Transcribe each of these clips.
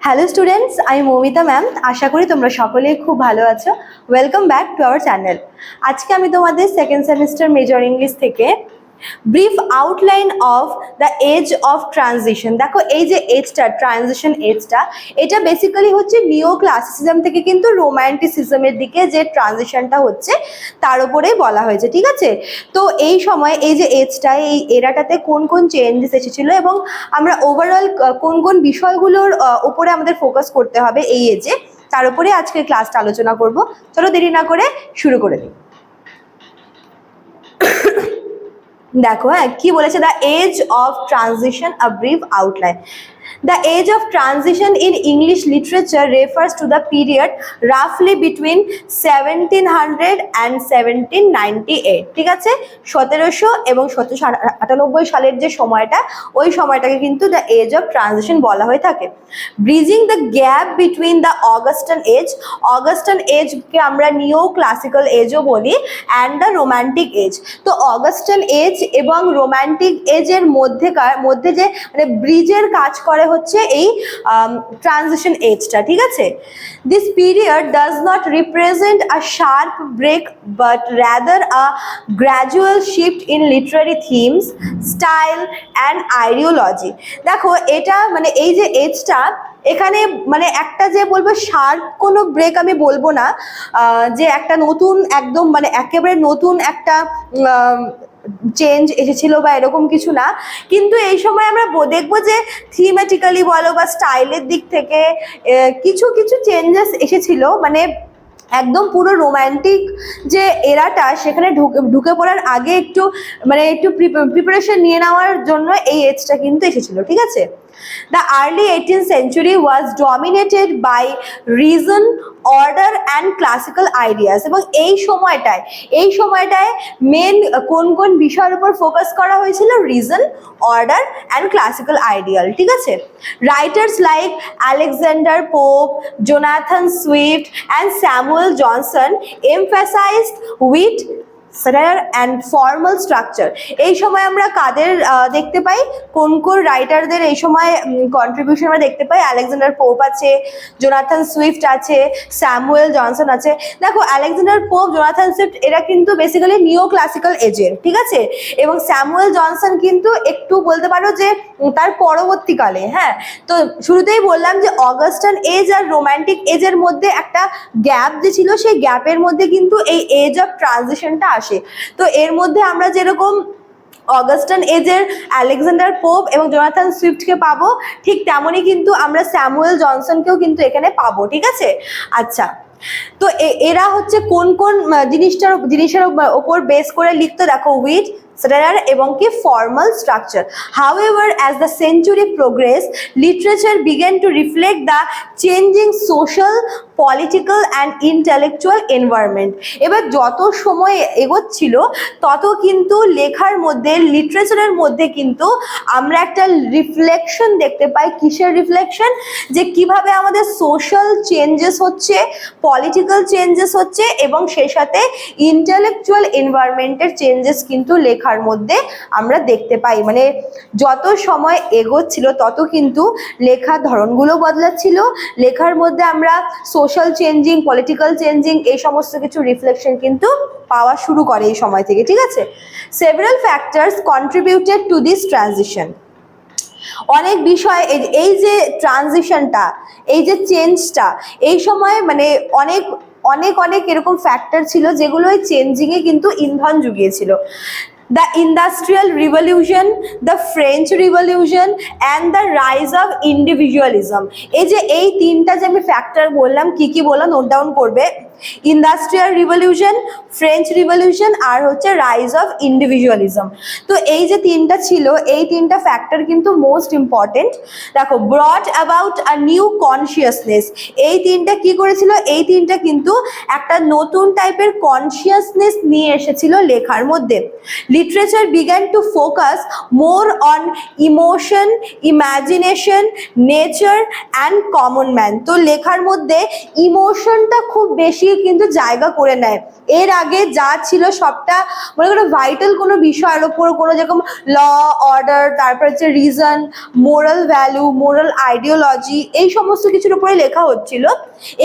Hello students আমি Moumita ma'am আশা করি তোমরা সকলেই খুব ভালো আছো। Welcome back to our channel আজকে আমি তোমাদের সেকেন্ড সেমিস্টার মেজর ইংলিশ থেকে brief outline of the age of transition দেখো, এই যে এজটা ট্রানজিশন এজটা এটা বেসিক্যালি হচ্ছে নিও ক্লাসিসিজম থেকে কিন্তু রোম্যান্টিসিজমের দিকে যে ট্রানজিশনটা হচ্ছে, তার উপরেই বলা হয়েছে, ঠিক আছে? তো এই সময় এই যে এজটা এই এরাটাতে কোন কোন চেঞ্জেস এসেছিল এবং আমরা ওভারঅল কোন কোন বিষয়গুলোর উপরে আমাদের ফোকাস করতে হবে এই এজে তার উপরে আজকে ক্লাসটা আলোচনা করব। চলো দেরি না করে শুরু করে দিই। দেখো হ্যাঁ কি বলেছে the age of transition a brief outline transition in English literature refers to the period রাফলি between seventeen hundred and seventeen ninety eight ঠিক আছে? সতেরোশো এবং সতেরোশো আটানব্বই সালের যে সময়টা, ওই সময়টাকে কিন্তু দ্য এজ অফ ট্রানজিশন বলা হয়ে থাকে। Bridging the gap between the Augustan age Augustan এজকে আমরা নিও ক্লাসিক্যাল এজও বলি অ্যান্ড দ্য রোম্যান্টিক এজ তো অগাস্টান এজ এবং রোম্যান্টিক এজের মধ্যেকার, মধ্যে যে মানে ব্রিজের কাজ করে হচ্ছে এই ট্রানজিশন এজটা ঠিক আছে? This period does not represent a sharp break but rather a gradual shift in literary themes style and ideology দেখো, এটা মানে এই যে এজটা এখানে মানে একটা যে বলব শার্প কোনো ব্রেক আমি বলব না যে একটা নতুন, একদম মানে একেবারে নতুন একটা চেঞ্জ এসেছিল বা এরকম কিছু না। কিন্তু এই সময় আমরা দেখব যে থিমেটিক্যালি বলো বা স্টাইলের দিক থেকে কিছু কিছু চেঞ্জেস এসেছিল। মানে একদম পুরো রোম্যান্টিক যে এরাটা সেখানে ঢুকে ঢুকে পড়ার আগে একটু মানে একটু প্রিপারেশন নিয়ে নেওয়ার জন্য এই এজটা কিন্তু এসেছিল, ঠিক আছে? The early eighteen century was dominated by reason order and classical ideas এবং এই সময়টায় এই সময়টায় মেন কোন কোন বিষয়ের উপর ফোকাস করা হয়েছিল? Reason order and classical ideal ঠিক আছে? Writers like Alexander Pope Jonathan Swift and Samuel Johnson emphasised wit satire and formal structure এই সময় আমরা কাদের দেখতে পাই? কোন কোন রাইটারদের এই সময় কন্ট্রিবিউশন আমরা দেখতে পাই? আলেকজান্ডার পোপ আছে জোনাথন সুইফট আছে স্যামুয়েল জনসন আছে। দেখো আলেকজান্ডার পোপ জোনাথন সুইফট এরা কিন্তু বেসিক্যালি নিও ক্লাসিক্যাল এজের ঠিক আছে? এবং স্যামুয়েল জনসন কিন্তু একটু বলতে পারো যে তার পরবর্তীকালে হ্যাঁ? তো শুরুতেই বললাম যে অগাস্টান এজ আর রোম্যান্টিক এজের মধ্যে একটা গ্যাপ যে ছিল, সেই গ্যাপের মধ্যে কিন্তু এই এজ অফ ট্রানজিশনটা আসে। তো এর মধ্যে আমরা যেরকম অগাস্টান এজের আলেকজান্ডার পোপ এবং জোনাথান সুইফটকে পাবো, ঠিক তেমনই কিন্তু আমরা স্যামুয়েল জনসনকেও কিন্তু এখানে পাবো, ঠিক আছে? আচ্ছা তো এরা হচ্ছে কোন কোন জিনিসটার, জিনিসের ওপর বেস করে লিখতো? দেখো উইথ স্টারার এবং কি formal structure however as the century progressed literature began to reflect the changing social political and intellectual environment এবার যত সময় এগোচ্ছিল, তত কিন্তু লেখার মধ্যে লিটারেচারের মধ্যে কিন্তু আমরা একটা রিফ্লেকশন দেখতে পাই, কিসের রিফ্লেকশন যে কীভাবে আমাদের সোশ্যাল চেঞ্জেস হচ্ছে পলিটিক্যাল চেঞ্জেস হচ্ছে এবং সেই সাথে ইন্টেলেকচুয়াল এনভায়রনমেন্টের চেঞ্জেস কিন্তু লেখার মধ্যে আমরা দেখতে পাই। মানে যত সময় এগোচ্ছিল, তত কিন্তু লেখার ধরনগুলো বদলাচ্ছিল। লেখার মধ্যে আমরা সোশ্যাল চেঞ্জিং পলিটিক্যাল চেঞ্জিং এই সমস্ত কিছু রিফ্লেকশন কিন্তু পাওয়া শুরু করে এই সময় থেকে, ঠিক আছে? Several factors contributed to this transition অনেক বিষয়, এই- যে ট্রানজিশনটা এই যে চেঞ্জটা এই সময় মানে অনেক অনেক অনেক এরকম ফ্যাক্টর ছিল যেগুলো ওই চেঞ্জিংয়ে কিন্তু ইন্ধন জুগিয়েছিল। The industrial revolution the French revolution and the rise of individualism এই যে এই তিনটা যে আমি ফ্যাক্টর বললাম, কি কি বললাম নোট ডাউন করবে। ইন্ডাস্ট্রিয়াল রিভলিউশন ফ্রেঞ্চ রিভলিউশন আর হচ্ছে রাইজ অফ ইন্ডিভিজুয়ালিজম তো এই যে তিনটা ছিল, এই তিনটা ফ্যাক্টর কিন্তু মোস্ট ইম্পর্টেন্ট দেখো brought about a new consciousness এই তিনটা কি করেছিল? এই তিনটা কিন্তু একটা নতুন টাইপের কনসিয়াসনেস নিয়ে এসেছিল লেখার মধ্যে। Literature began to focus more on emotion imagination nature and common man তো লেখার মধ্যে ইমোশনটা খুব বেশি কিন্তু জায়গা করে নেয়। এর আগে যা ছিল সবটা মনে করো ভাইটাল কোনো বিষয়ের ওপর কোনো যেরকম ল অর্ডার তারপর হচ্ছে reason moral value moral ideology এই সমস্ত কিছুর উপরে লেখা হচ্ছিল।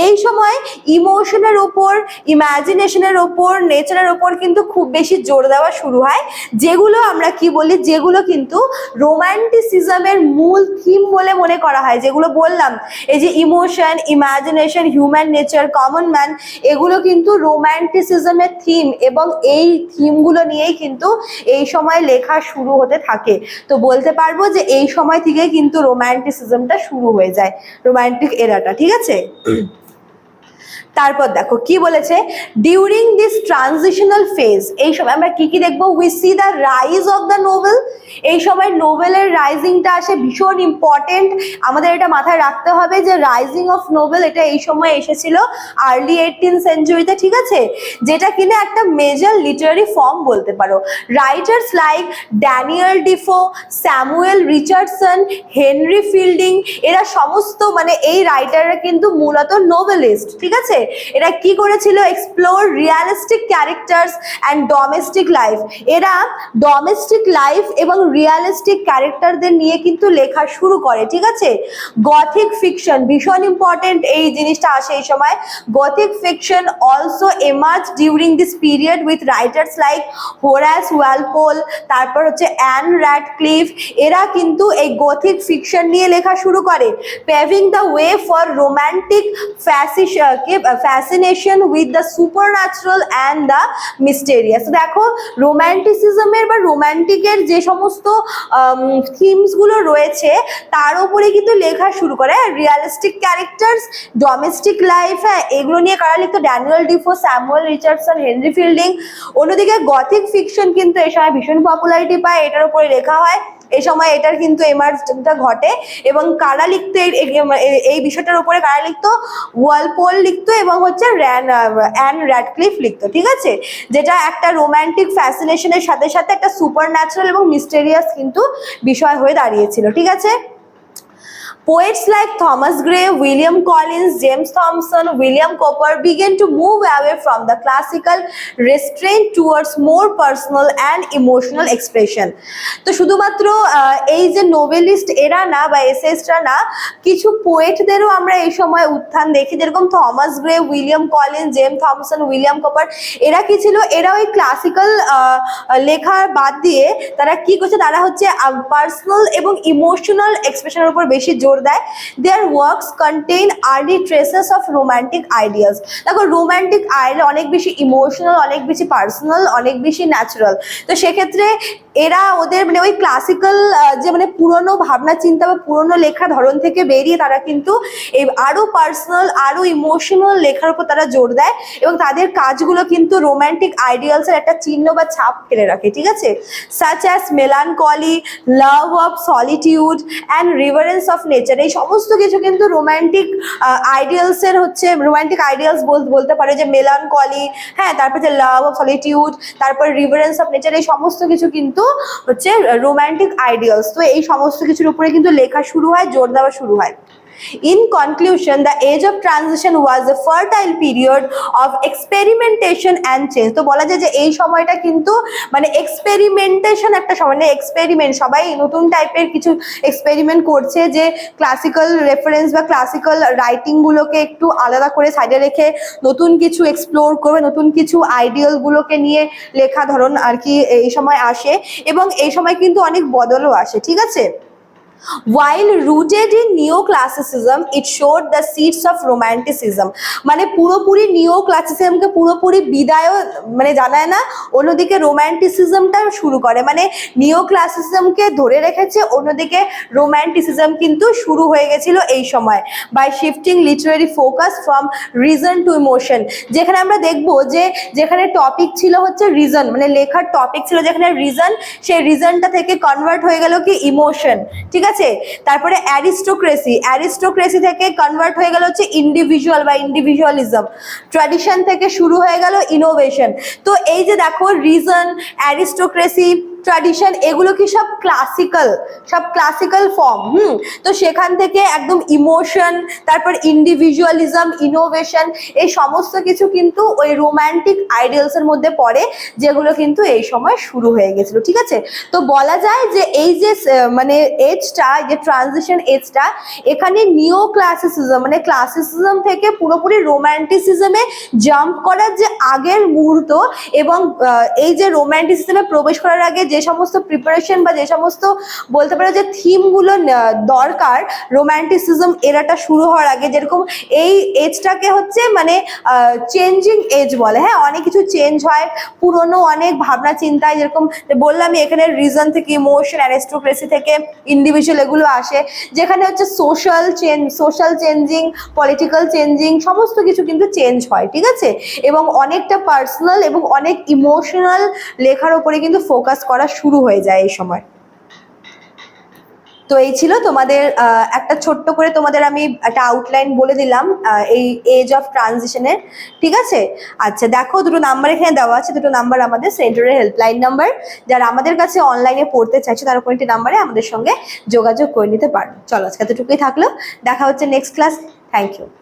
এই সময় ইমোশনের ওপর ইমাজিনেশনের ওপর নেচারের ওপর কিন্তু খুব বেশি জোর দেওয়া শুরু হয়। যেগুলো আমরা কি বলি? যেগুলো কিন্তু রোম্যান্টিসিজমের মূল থিম বলে মনে করা হয়। যেগুলো বললাম, এই যে emotion imagination human nature common man এগুলো কিন্তু রোম্যান্টিসিজমের থিম এবং এই থিমগুলো নিয়েই কিন্তু এই সময় লেখা শুরু হতে থাকে। তো বলতে পারব যে এই সময় থেকে কিন্তু রোম্যান্টিসিজমটা শুরু হয়ে যায় রোম্যান্টিক এরাটা ঠিক আছে? তারপর দেখো, কি বলেছে? ডিউরিং দিস ট্রানজিশনাল ফেজ এই সময় আমরা কি কি দেখব? We see the rise of the novel এই সময় নোভেলের রাইজিংটা আসে ভীষণ ইম্পর্টেন্ট আমাদের এটা মাথায় রাখতে হবে যে রাইজিং অফ নোভেল এটা এই সময় এসেছিল আর্লি এইটিন সেঞ্চুরিতে ঠিক আছে? যেটা কিনা একটা মেজর লিটারারি ফর্ম বলতে পারো। Writers like Daniel Defoe Samuel Richardson Henry Fielding এরা সমস্ত মানে এই রাইটাররা কিন্তু মূলত নোভেলিস্ট ঠিক আছে? এরা কি করেছিল? Explore realistic characters and domestic life এরা ডোমেস্টিক লাইফ এবং রিয়ালিস্টিক ক্যারেক্টারদের নিয়ে কিন্তু লেখা শুরু করে, ঠিক আছে? গথিক ফিকশন ভীষণ ইম্পর্টেন্ট এই জিনিসটা আসে এই সময়। Gothic fiction also emerge during this period with writers like Horace Walpole তারপর হচ্ছে অ্যান র্যাড র্যাডক্লিফ এরা কিন্তু এই গথিক ফিকশন নিয়ে লেখা শুরু করে। Paving the way for romantic fascination with the supernatural and the mysterious দেখো রোম্যান্টিসিজমের বা রোম্যান্টিকের যে সমস্ত থিমসগুলো রয়েছে, তার উপরে কিন্তু লেখা শুরু করে। রিয়ালিস্টিক ক্যারেক্টার্স ডোমেস্টিক লাইফ হ্যাঁ এগুলো নিয়ে কারা লিখতো? Daniel Defoe Samuel Richardson Henry Fielding অন্যদিকে গথিক ফিকশন কিন্তু এ সময় ভীষণ পপুলারিটি পায়, এটার উপরে লেখা হয়। এই সময় এটার কিন্তু এমার্জটা ঘটে এবং কারা লিখতো এই বিষয়টার উপরে কারা লিখতো? ওয়ালপোল লিখতো এবং হচ্ছে র্যান অ্যান র্যাডক্লিফ লিখতো, ঠিক আছে? যেটা একটা রোম্যান্টিক ফ্যাসিনেশনের সাথে সাথে একটা সুপার ন্যাচারাল এবং মিস্টেরিয়াস কিন্তু বিষয় হয়ে দাঁড়িয়েছিল, ঠিক আছে? Poets like Thomas Gray, William Collins, James Thompson, William Cowper began to move away from the classical restraint towards more personal and emotional expression. তো শুধুমাত্র এই যে নোবেলিস্ট এরা না বা এসেসরা না কিছু পোয়েটদেরও আমরা এই সময় উত্থান দেখি যেরকম Thomas Gray William Collins James Thomson William Cowper এরা কি ছিল এরা ওই ক্লাসিক্যাল লেখা বাদ দিয়ে তারা কি করছে তারা হচ্ছে পার্সোনাল এবং ইমোশনাল এক্সপ্রেশনের উপর বেশি জোর দেয়। Their works contain early traces of romantic ideas দেখো রোম্যান্টিক আইডিয়া অনেক বেশি ইমোশনাল অনেক বেশি পার্সোনাল অনেক বেশি ন্যাচারাল তো সেক্ষেত্রে এরা ওদের মানে ওই ক্লাসিক্যাল যে মানে পুরনো ভাবনা, চিন্তা বা পুরনো লেখা ধরন থেকে বেরিয়ে তারা কিন্তু এই আরও পার্সোনাল আরও ইমোশনাল লেখার উপর তারা জোর দেয় এবং তাদের কাজগুলো কিন্তু রোম্যান্টিক আইডিয়ালসের একটা চিহ্ন বা ছাপ ফেলে রাখে, ঠিক আছে? Such as melancholy love of solitude and reverence of nature এই সমস্ত কিছু কিন্তু রোম্যান্টিক আইডিয়ালসের হচ্ছে রোম্যান্টিক আইডিয়ালস বলতে পারে যে মেলান কলি হ্যাঁ তারপর যে লাভ অফ সলিটিউড তারপর রিভারেন্স অফ নেচার এই সমস্ত কিছু কিন্তু হচ্ছে রোম্যান্টিক আইডিয়ালস তো এই সমস্ত কিছুর উপরে কিন্তু লেখা শুরু হয়, জোর দেওয়া শুরু হয়। In conclusion, the age of transition was a fertile period of experimentation and change. তো বলা যায় যে এই সময়টা কিন্তু মানে এক্সপেরিমেন্টেশন একটা সময় মানে এক্সপেরিমেন্ট সবাই নতুন টাইপের কিছু এক্সপেরিমেন্ট করছে যে ক্লাসিক্যাল রেফারেন্স বা ক্লাসিক্যাল রাইটিং গুলোকে একটু আলাদা করে সাইডে রেখে নতুন কিছু এক্সপ্লোর করবে নতুন কিছু আইডিয়াল গুলোকে নিয়ে লেখা ধরন আর কি এই সময় আসে। এবং এই সময় কিন্তু অনেক বদলও আসে ঠিক আছে? While rooted in neoclassicism, it showed the seeds of romanticism. মানে পুরোপুরি নিও পুরোপুরি বিদায়ও মানে জানায় না অন্যদিকে রোম্যান্টিসিজমটা শুরু করে। মানে নিও ক্লাসিসিজমকে ধরে রেখেছে অন্যদিকে রোম্যান্টিসিজম কিন্তু শুরু হয়ে গেছিল এই সময়। By shifting literary focus from reason to emotion যেখানে আমরা দেখব যে যেখানে টপিক ছিল হচ্ছে রিজন মানে লেখার টপিক ছিল যেখানে রিজন সেই রিজনটা থেকে কনভার্ট হয়ে গেল কি ইমোশন ঠিক আছে? তারপরে অ্যারিস্টোক্রেসি অ্যারিস্টোক্রেসি থেকে কনভার্ট হয়ে গেল হচ্ছে ইন্ডিভিজুয়াল বা ইন্ডিভিজুয়ালিজম ট্র্যাডিশন থেকে শুরু হয়ে গেল ইনোভেশন তো এই যে দেখো রিজন অ্যারিস্টোক্রেসি ট্র্যাডিশন এগুলো কি সব ক্লাসিক্যাল সব ক্লাসিক্যাল ফর্ম হুম, তো সেখান থেকে একদম ইমোশন তারপর ইন্ডিভিজুয়ালিজম ইনোভেশন এই সমস্ত কিছু কিন্তু ওই রোম্যান্টিক আইডিয়ালস এর মধ্যে পড়ে, যেগুলো কিন্তু এই সময় শুরু হয়ে গেছিল, ঠিক আছে? তো বলা যায় যে এই যে মানে এজটা যে ট্রানজিশন এজটা এখানে নিও ক্লাসিসিজম মানে ক্লাসিসিজম থেকে পুরোপুরি রোম্যান্টিসিজমে জাম্প করার যে আগের মুহূর্ত এবং এই যে রোম্যান্টিসিজমে প্রবেশ করার আগে যে সমস্ত প্রিপারেশন বা যে সমস্ত বলতে পারো যে থিমগুলো দরকার রোম্যান্টিসিজম এরাটা শুরু হওয়ার আগে যেরকম এই এজটাকে হচ্ছে মানে চেঞ্জিং এজ বলে। হ্যাঁ অনেক কিছু চেঞ্জ হয়, পুরনো অনেক ভাবনা চিন্তায় যেরকম বললামই, এখানে রিজন থেকে ইমোশন অ্যারিস্টোক্রেসি থেকে ইন্ডিভিজুয়াল এগুলো আসে, যেখানে হচ্ছে social change social changing political changing সমস্ত কিছু কিন্তু চেঞ্জ হয়, ঠিক আছে? এবং অনেকটা পার্সোনাল এবং অনেক ইমোশনাল লেখার উপরে কিন্তু ফোকাস করা শুরু হয়ে যায় এই সময়। তো এই ছিল তোমাদের একটা ছোট্ট করে তোমাদের আমি একটা আউটলাইন বলে দিলাম এই এজ অফ ট্রানজিশনের ঠিক আছে? আচ্ছা দেখো দুটো নাম্বার এখানে দেওয়া আছে, দুটো নাম্বার আমাদের সেন্টারের হেল্পলাইন নাম্বার যারা আমাদের কাছে অনলাইনে পড়তে চাইছে, তারা কোনটি নাম্বারে আমাদের সঙ্গে যোগাযোগ করে নিতে পারো। চলো, আজকে এতটুকুই থাকল। দেখা হচ্ছে নেক্সট ক্লাস থ্যাংক ইউ